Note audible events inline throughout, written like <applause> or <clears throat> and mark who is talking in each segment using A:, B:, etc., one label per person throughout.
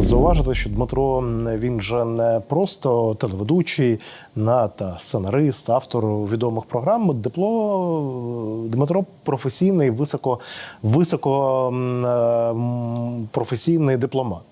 A: зауважити, що Дмитро він же не просто телеведучий, на та сценарист, автор відомих програм. Дипло Дмитро професійний, високо, високо е, професійний дипломат.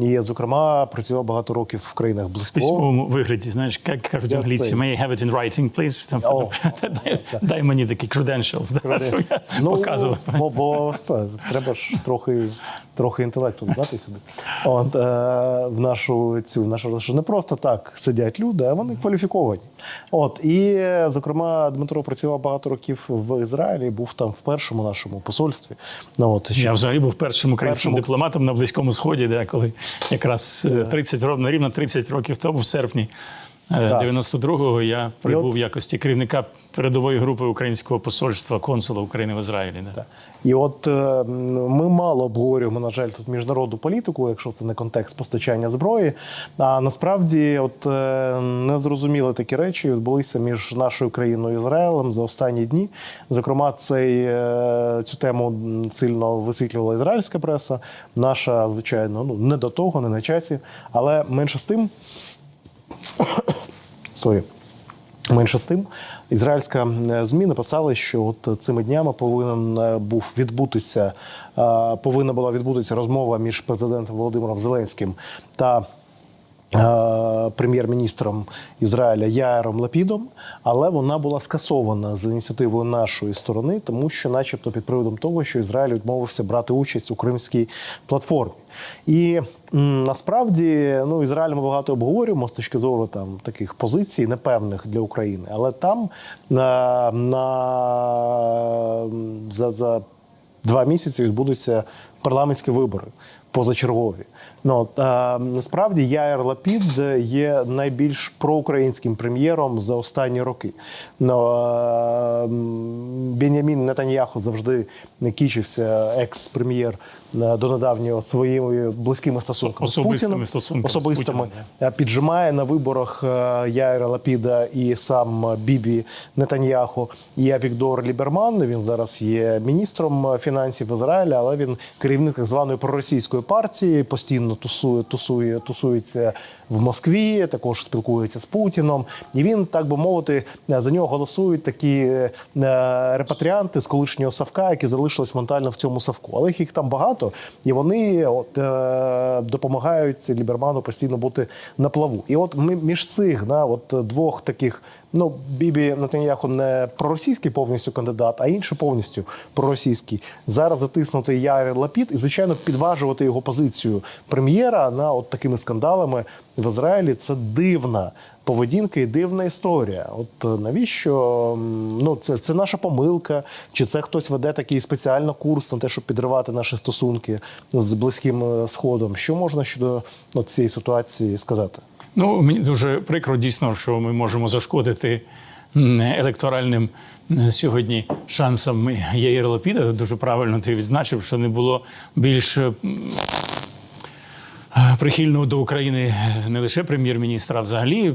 A: І, зокрема, працював багато років в країнах
B: В
A: близького.
B: письмовому вигляді, знаєш, як кажуть англійці, may I have it in writing, please? Там,
A: О, <laughs>
B: дай, дай мені такі credentials, да, щоб я показував.
A: бо, бо треба ж трохи, трохи інтелекту додати сюди. От, е, в нашу цю в нашу що не просто так сидять люди, а вони кваліфіковані. От і зокрема, Дмитро працював багато років в Ізраїлі, був там в першому нашому посольстві. Ну от ще
B: Я взагалі був першим українським
A: Першому-
B: дипломатом на Близькому Сході, де коли якраз е, 30 років, рівно 30 років тому, в серпні. е, 92-го, я прибув в якості керівника передової групи українського посольства консула України в Ізраїлі. Да.
A: І от е, ми мало обговорюємо, на жаль, тут міжнародну політику, якщо це не контекст постачання зброї. А насправді, от е, незрозуміли такі речі відбулися між нашою країною і Ізраїлем за останні дні. Зокрема, цей е, цю тему сильно висвітлювала ізраїльська преса. Наша, звичайно, ну не до того, не на часі, але менше з тим. Сорі. Менше з тим, ізраїльська е, змі написали, що от цими днями повинен е, був відбутися, е, повинна була відбутися розмова між президентом Володимиром Зеленським та прем'єр-міністром Ізраїля Яєром Лапідом, але вона була скасована з ініціативою нашої сторони, тому що, начебто, під приводом того, що Ізраїль відмовився брати участь у кримській платформі. І насправді ну, Ізраїль ми багато обговорюємо з точки зору там таких позицій непевних для України, але там на, на за, за два місяці відбудуться парламентські вибори позачергові. Ну а, насправді Яєр Лапід є найбільш проукраїнським прем'єром за останні роки. Ну, а, Бенямін Нетаньяху завжди кічився, екс-прем'єр е, до недавнього своїми близькими стосунками
B: Особистими
A: з Путіним,
B: стосунками з Путіним,
A: Е, піджимає на виборах е, Яїра Лапіда і сам Бібі Нетаньяху і Авікдор Ліберман. Він зараз є міністром фінансів Ізраїля, але він керівник так званої проросійської партії, постійно тусує, тусує, тусується в Москві, також спілкується з Путіном. І він, так би мовити, за нього голосують такі репатріанти з колишнього Савка, які залишились ментально в цьому Савку. Але їх там багато, і вони от, е, допомагають Ліберману постійно бути на плаву. І от ми між цих на от двох таких. Ну, Бібі Нетаньяху не проросійський повністю кандидат, а інший повністю проросійський. Зараз затиснути Яїр Лапід і, звичайно, підважувати його позицію прем'єра на от такими скандалами в Ізраїлі. Це дивна поведінка і дивна історія. От е, навіщо ну це, це наша помилка, чи це хтось веде такий спеціально курс на те, щоб підривати наші стосунки з близьким е, сходом? Що можна щодо от, цієї ситуації сказати?
B: Ну, мені дуже прикро дійсно, що ми можемо зашкодити електоральним сьогодні шансам Яїра Лапіда. Дуже правильно ти відзначив, що не було більш прихильного до України не лише прем'єр-міністра, а взагалі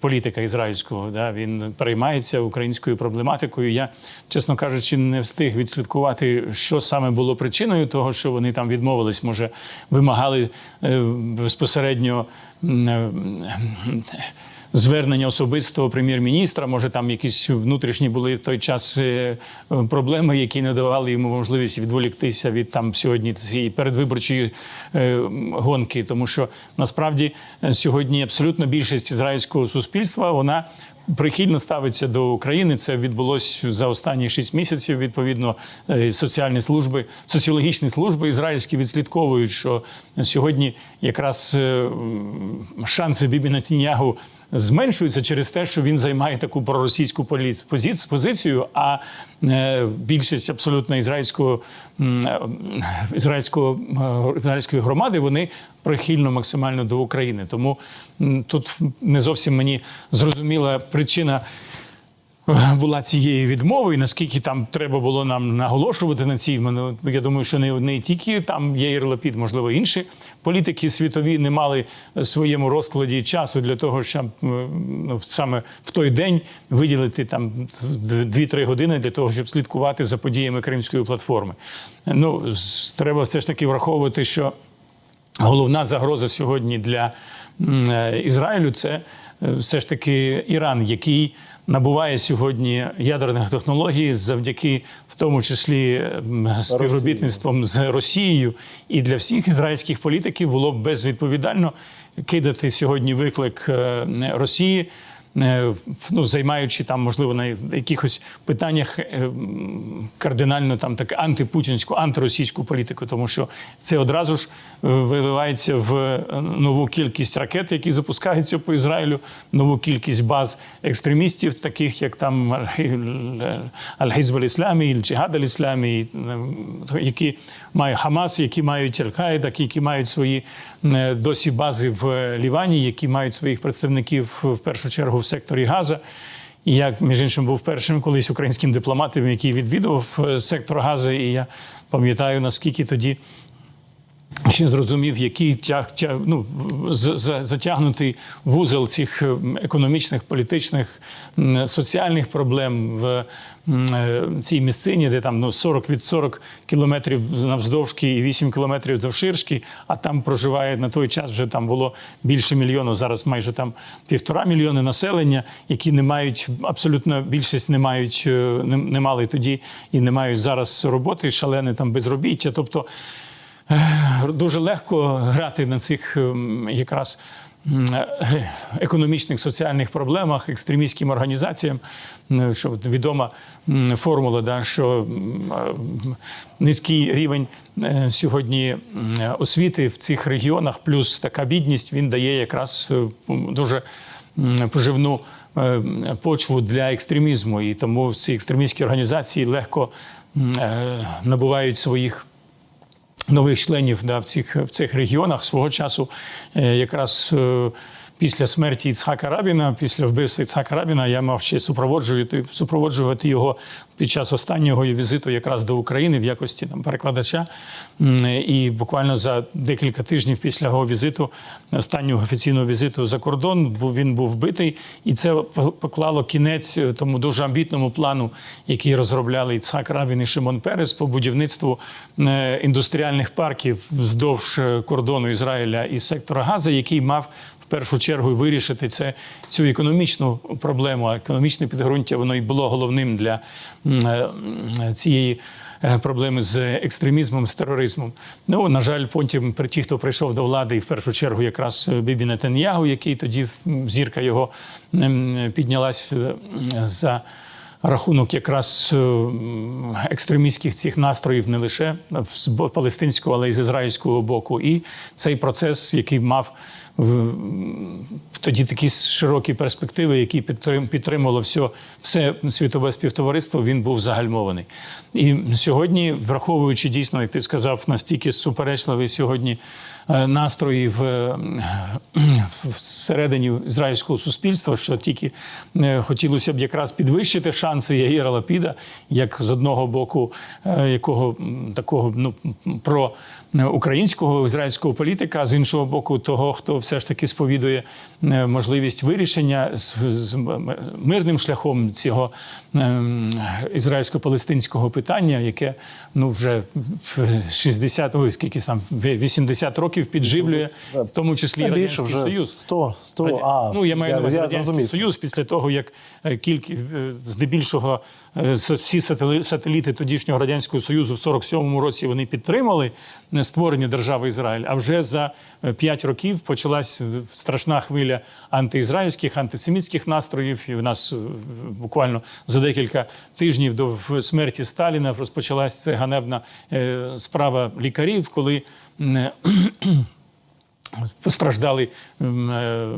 B: політика ізраїльського. Да, він переймається українською проблематикою. Я, чесно кажучи, не встиг відслідкувати, що саме було причиною того, що вони там відмовились. Може, вимагали е, безпосередньо. Звернення особистого прем'єр-міністра, може там якісь внутрішні були в той час е, проблеми, які не давали йому можливість відволіктися від там сьогодні цієї передвиборчої е, гонки, тому що насправді е, сьогодні абсолютно більшість ізраїльського суспільства вона. Прихильно ставиться до України. Це відбулось за останні шість місяців. Відповідно, соціальні служби, соціологічні служби ізраїльські відслідковують, що сьогодні якраз шанси Бібі Натінягу зменшуються через те, що він займає таку проросійську позицію. А е, більшість абсолютно ізраїльського е, ізраїльського е, ізраїльської громади вони прихильно максимально до України. Тому тут не зовсім мені зрозуміла причина. Була цієї відмови, і наскільки там треба було нам наголошувати на цій. Мене я думаю, що не, не тільки там Яїр Лапід, можливо, інші політики світові не мали в своєму розкладі часу для того, щоб е, ну, саме в той день виділити там 2-3 години для того, щоб слідкувати за подіями Кримської платформи. Ну треба все ж таки враховувати, що головна загроза сьогодні для е, Ізраїлю це е, все ж таки Іран, який набуває сьогодні ядерних технологій завдяки в тому числі співробітництвом з Росією. І для всіх ізраїльських політиків було б безвідповідально кидати сьогодні виклик е, Росії. Е, Ну, займаючи там, можливо, на якихось питаннях е, кардинально там так антипутінську, антиросійську політику, тому що це одразу ж е, виливається в нову кількість ракет, які запускаються по Ізраїлю, нову кількість баз екстремістів, таких як там Аль-Хізб Ісламі, Джихад Ісламі, які мають Хамас, які мають Аль-Каїда, які мають свої досі бази в Лівані, які мають своїх представників в першу чергу в секторі Газа. І я, між іншим, був першим колись українським дипломатом, який відвідував е, сектор Газа, і я пам'ятаю, наскільки тоді ще зрозумів, який тяг, тяг ну, затягнутий вузол цих е, економічних, політичних, соціальних проблем в е, цій місцині, де там ну, 40 від 40 кілометрів навздовжки і 8 кілометрів завширшки, а там проживає на той час вже там було більше мільйону, зараз майже там півтора мільйони населення, які не мають абсолютно більшість не мають, е, не, не мали тоді і не мають зараз роботи, шалене там безробіття. Тобто дуже легко грати на цих ем, якраз е, економічних соціальних проблемах екстремістським організаціям, що відома формула, да, що е, низький рівень е, сьогодні освіти в цих регіонах, плюс така бідність, він дає якраз е, дуже поживну е, почву для екстремізму. І тому ці екстремістські організації легко е, набувають своїх нових членів да, в цих в цих регіонах. Свого часу, е, якраз е, після смерті Іцхака Рабіна, після вбивства Іцхака Рабіна, я мав ще супроводжувати, супроводжувати його під час останнього візиту якраз до України в якості там перекладача. І буквально за декілька тижнів після його візиту, останнього офіційного візиту за кордон, він був вбитий, і це поклало кінець е, тому дуже амбітному плану, який розробляли Іцхак Рабін і Шимон Перес по будівництву е, індустріальних парків вздовж е, кордону Ізраїля і сектора Газа, який мав першу чергу вирішити це цю економічну проблему. А економічне підґрунтя воно і було головним для е, м, цієї. е, Проблеми з екстремізмом, з тероризмом. Ну, на жаль, потім при ті, хто прийшов до влади, і в першу чергу якраз е, Бібі Нетаньягу, який тоді зірка його піднялась е, за рахунок якраз е, екстремістських цих настроїв не лише з палестинського, але й з ізраїльського боку. І цей процес, який мав в тоді такі широкі перспективи, які підтрим- підтримувало все, все світове співтовариство, він був загальмований. І сьогодні, враховуючи дійсно, як ти сказав, настільки суперечливий сьогодні настрої в, е, всередині ізраїльського суспільства, що тільки е, хотілося б якраз підвищити шанси Ягіра Лапіда, як з одного боку, е, якого такого ну про е, українського ізраїльського політика, а з іншого боку, того, хто все ж таки сповідує е, можливість вирішення з, мирним шляхом цього ем, ізраїльсько-палестинського питання, яке ну вже в 60, ой, скільки там 80 років підживлює, в тому числі
A: Та більше
B: радянський
A: вже
B: союз.
A: 100, 100,
B: Раді-
A: а,
B: ну, я маю на увазі Радянський
A: зрозумів.
B: Союз після того, як е, кілька, е, здебільшого е, всі сателіти тодішнього Радянського Союзу в 47-му році вони підтримали створення держави Ізраїль, а вже за 5 років почалась страшна хвиля антиізраїльських, антисемітських настроїв. І в нас буквально за декілька тижнів до смерті Сталіна розпочалась ця ганебна справа лікарів, коли <clears throat> постраждали е,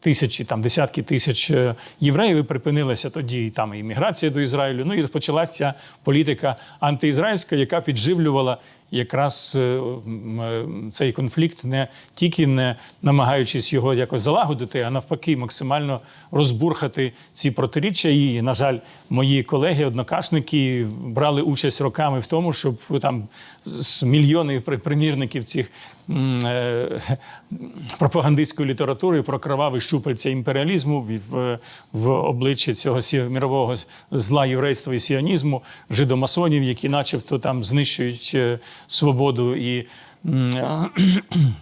B: тисячі, там десятки тисяч е, євреїв. І припинилася тоді і там імміграція до Ізраїлю. Ну і розпочалася політика антиізраїльська, яка підживлювала. Якраз е, е, цей конфлікт не тільки не намагаючись його якось залагодити, а навпаки, максимально розбурхати ці протиріччя. І, на жаль, мої колеги, однокашники брали участь роками в тому, щоб там з мільйони при- примірників цих е, пропагандистської літератури про кровавий щупальця імперіалізму в, в, обличчя цього мірового зла єврейства і сіонізму, жидомасонів, які начебто там знищують свободу і м, <clears throat>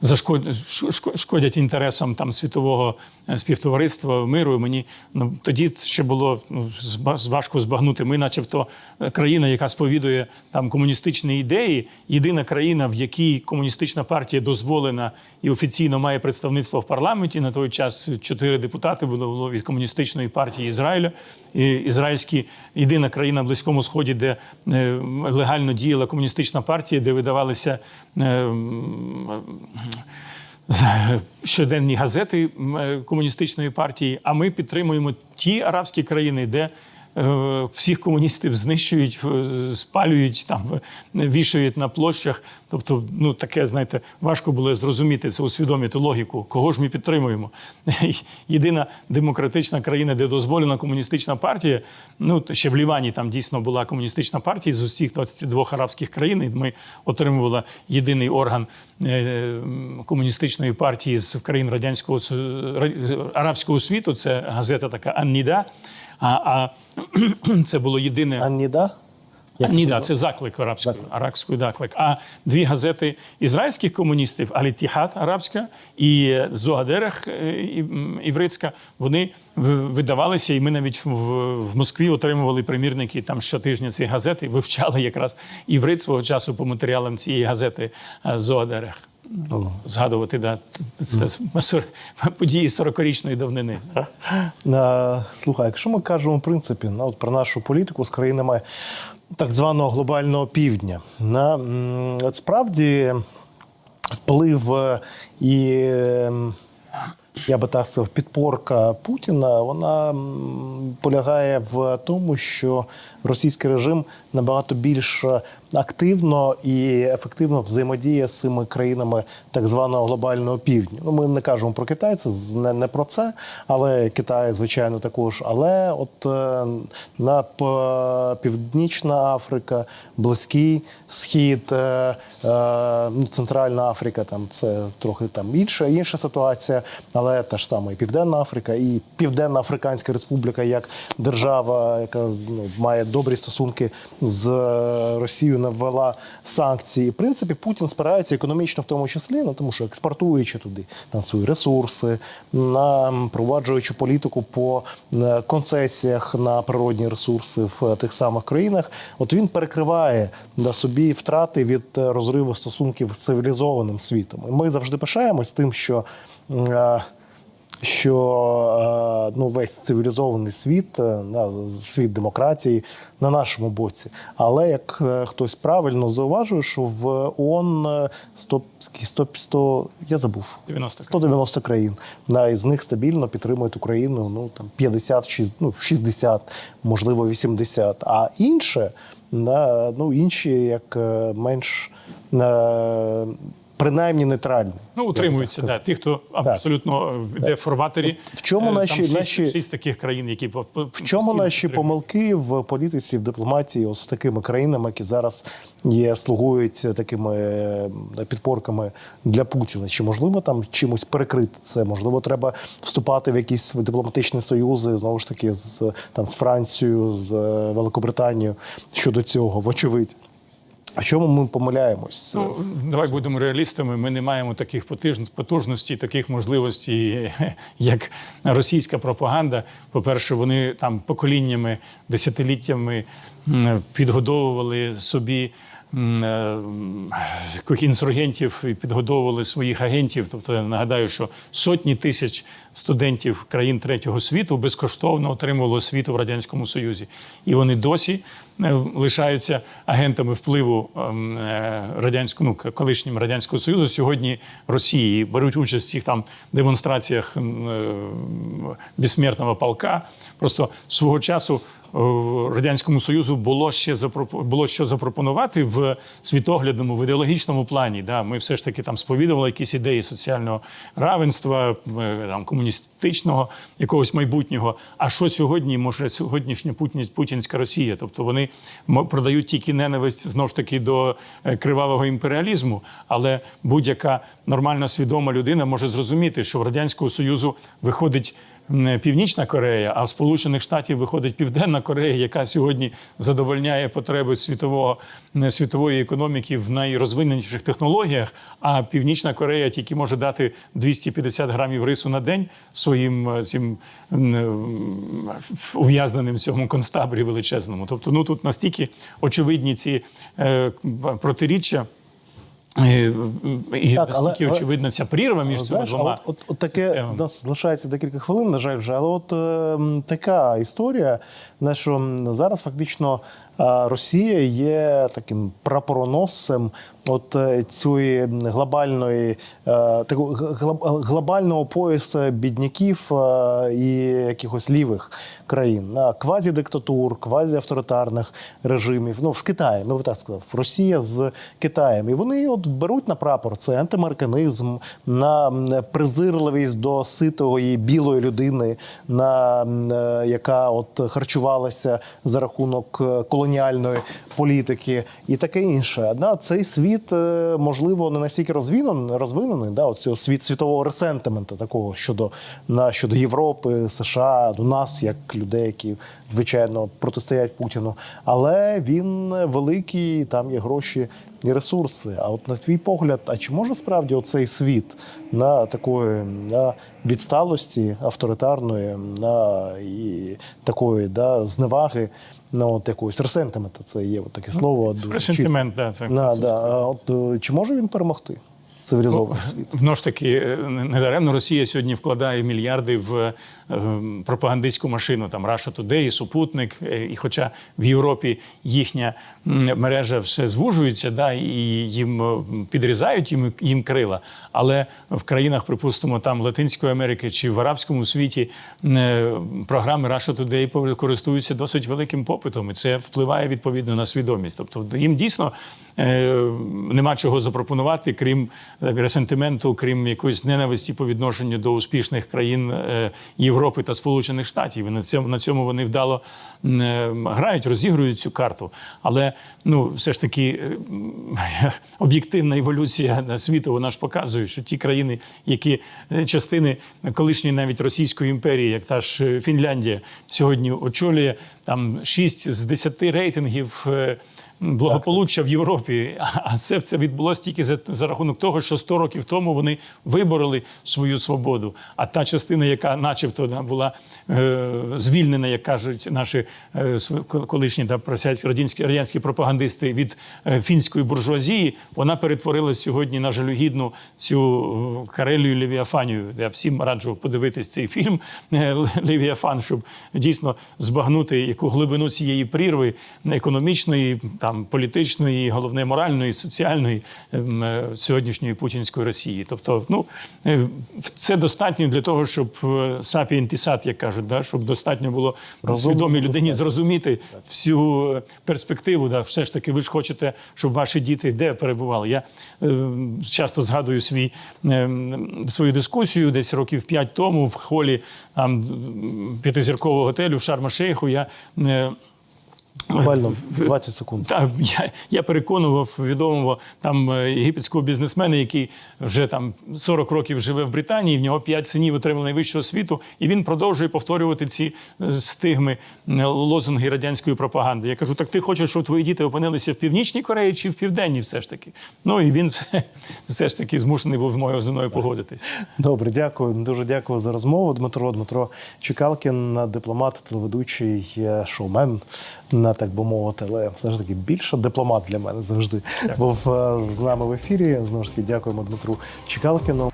B: зашкод- шко- шкодять інтересам там світового е, співтовариства миру. Мені ну тоді ще було ну, важко збагнути. Ми, начебто, е, країна, яка сповідує там комуністичні ідеї, єдина країна, в якій комуністична партія дозволена і офіційно має представництво в парламенті. На той час чотири депутати було від комуністичної партії Ізраїля. І ізраїльські єдина країна в близькому сході, де е, легально діяла комуністична партія, де видавалися. <laughs> щоденні газети е, комуністичної партії. А ми підтримуємо ті арабські країни, де всіх комуністів знищують, е, спалюють там, е, вішають на площах. Тобто, ну таке, знаєте, важко було зрозуміти це, усвідомити логіку, кого ж ми підтримуємо. <laughs> Єдина демократична країна, де дозволена комуністична партія. Ну ще в Лівані там дійсно була комуністична партія з усіх 22 арабських країн. Ми отримували єдиний орган е, комуністичної партії з країн радянського арабського світу. Це газета така Анніда. А, а <clears throat> це було єдине.
A: Анніда? Як
B: Ні, да, це заклик арабською, арабською заклик. А дві газети ізраїльських комуністів Алітіхат арабська і е, і- м, івритська, вони видавалися, і ми навіть в, в Москві отримували примірники там щотижня цієї газети, вивчали якраз іврит свого часу по матеріалам цієї газети е, Зоадерех. Згадувати, да, це <laughs> сор- події 40-річної давнини.
A: Слухай, якщо ми кажемо в принципі ну, от про нашу політику з країнами так званого глобального півдня, на, от справді вплив е, і я би так сказав, підпорка Путіна, вона полягає в тому, що російський режим набагато більш активно і ефективно взаємодіє з цими країнами так званого глобального півдня. Ну, ми не кажемо про Китай, це не, не про це, але Китай, звичайно, також. Але от е, на Північна Африка, Близький Схід, е, е, ну, Центральна Африка, там це трохи там інша, інша ситуація, але та ж сама і Південна Африка, і Південна Африканська Республіка як держава, яка ну, має добрі стосунки з е, Росією, навела санкції. В принципі, Путін спирається економічно, в тому числі, ну, тому що експортуючи туди там свої ресурси, на проваджуючи політику по е, концесіях на природні ресурси в е, тих самих країнах, от він перекриває на собі втрати від розриву стосунків з цивілізованим світом. І ми завжди пишаємось тим, що. Що е, ну, весь цивілізований світ, е, світ демократії на нашому боці. Але як е, хтось правильно зауважує, що в ООН е, 100, 100, 100 я забув.
B: 90
A: 190 країн. Да, із них стабільно підтримують Україну ну, там, 50, шість- ну, 60, можливо, 80. А інше, да, ну, інші як менш принаймні нейтральні.
B: Ну, утримуються, да, ті, хто абсолютно е, йде в форватері.
A: В чому
B: Е,
A: наші-
B: шість,
A: наші-
B: шість таких країн, які
A: В чому наші помилки в політиці, в дипломатії от з такими країнами, які зараз є, слугують такими е, підпорками для Путіна? Чи можливо там чимось перекрити це? Можливо, треба вступати в якісь дипломатичні союзи знову ж таки з там з Францією, з е, Великобританією щодо цього, вочевидь. А чому ми помиляємось?
B: Ну, давай будемо реалістами. Ми не маємо таких потужностей, таких можливостей, <laughs> як російська пропаганда. По-перше, вони там поколіннями, десятиліттями підгодовували собі. Е, інсургентів і підгодовували своїх агентів. Тобто я нагадаю, що сотні тисяч студентів країн третього світу безкоштовно отримували освіту в радянському союзі, і вони досі е, лишаються агентами впливу ем, е, радянського ну, колишнім радянського союзу сьогодні Росії беруть участь в цих там демонстраціях безсмертного полка. Просто свого часу радянському союзу було ще було що запропонувати в світоглядному, в ідеологічному плані. Да, ми все ж таки там сповідували якісь ідеї соціального равенства, е, там комуністичного якогось майбутнього. А що сьогодні може сьогоднішня путін- путінська Росія? Тобто вони продають тільки ненависть знов ж таки до е, кривавого імперіалізму, але будь-яка нормальна свідома людина може зрозуміти, що в радянського союзу виходить Північна Корея, а в Сполучених Штатів виходить Південна Корея, яка сьогодні задовольняє потреби світового м, світової економіки в найрозвиненіших технологіях. А Північна Корея тільки може дати 250 грамів рису на день своїм е, цим ув'язненим в цьому концтаборі величезному. Тобто, ну тут настільки очевидні ці е, протиріччя. Е, І
A: Так, але-
B: настільки
A: але-
B: очевидна ця прірва між цими
A: Знаєш,
B: двома.
A: от, от, от таке у нас залишається декілька хвилин, на жаль, вже. Але от е, така історія, що зараз фактично Росія є таким прапороносцем от е, цієї глобальної е, такого глобального пояса бідняків е, і якихось лівих країн, квазідиктатур, квазіавторитарних режимів. Ну, з Китаєм, я би так сказав, Росія з Китаєм. І вони от беруть на прапор це антиамериканизм, на презирливість до ситої білої людини, на е, яка от харчувалася за рахунок е, колоніальної політики і таке інше. Однак цей світ е, можливо не настільки розвинений, розвинений да, оцього світ світового ресентименту такого щодо на щодо Європи, США, до нас, як людей, які звичайно протистоять Путіну. Але він великий, там є гроші і ресурси. А от на твій погляд, а чи може справді оцей світ на такої на відсталості авторитарної, на і такої да, зневаги? Ну, от якогось ресентимента, це є от таке слово.
B: Ресентимент, да, це
A: На, да. А от е, чи може він перемогти цивілізований світ?
B: Вно ж таки, е, недаремно Росія сьогодні вкладає мільярди в е, пропагандистську машину, там Russia Today, супутник. е, І хоча в Європі їхня мережа все звужується, да, і їм підрізають їм, їм крила. Але в країнах, припустимо, там Латинської Америки чи в арабському світі програми Russia Today користуються досить великим попитом, і це впливає відповідно на свідомість. Тобто їм дійсно нема чого запропонувати, крім ресентименту, крім якоїсь ненависті по відношенню до успішних країн е, Європи та Сполучених Штатів. І на цьому на цьому вони вдало е, грають, розігрують цю карту. Але ну все ж таки е, <laughs> об'єктивна еволюція світу вона ж показує, що ті країни, які частини колишньої навіть Російської імперії, як та ж Фінляндія, сьогодні очолює там 6 з 10 рейтингів. Благополуччя в Європі, а все це відбулося тільки за, за рахунок того, що 100 років тому вони вибороли свою свободу. А та частина, яка, начебто, була е, звільнена, як кажуть наші е, колишні та радянські радянські пропагандисти від е, фінської буржуазії, вона перетворилась сьогодні на жалюгідну цю е, Карелію Левіафанію. Я всім раджу подивитись цей фільм е, Левіафан, щоб дійсно збагнути яку глибину цієї прірви економічної, там політичної, головне моральної, соціальної ем, е, сьогоднішньої путінської Росії. Тобто, ну е, це достатньо для того, щоб сапієн пісат, як кажуть, да, щоб достатньо було
A: Розумно,
B: свідомій людині
A: достатньо.
B: зрозуміти всю е, перспективу. Да, все ж таки, ви ж хочете, щоб ваші діти де перебували. Я е, часто згадую свій, е, свою дискусію десь років п'ять тому в холі там, п'ятизіркового готелю в Шарма-Шейху. Я е,
A: Буквально 20 секунд.
B: та я, я переконував відомого там е, єгипетського бізнесмена, який вже там 40 років живе в Британії. В нього 5 синів отримали найвищу освіту, і він продовжує повторювати ці е, стигми е, лозунги радянської пропаганди. Я кажу: так ти хочеш, щоб твої діти опинилися в північній Кореї чи в південній, все ж таки. Ну і він все ж таки змушений був з мною зі мною погодитись.
A: Добре, дякую. Дуже дякую за розмову. Дмитро Дмитро Чекалкін, дипломат, телеведучий, шоумен, на так би мовити, але все ж таки більше дипломат для мене завжди був е, з нами в ефірі. Знову ж таки, дякуємо Дмитру Чекалкіну.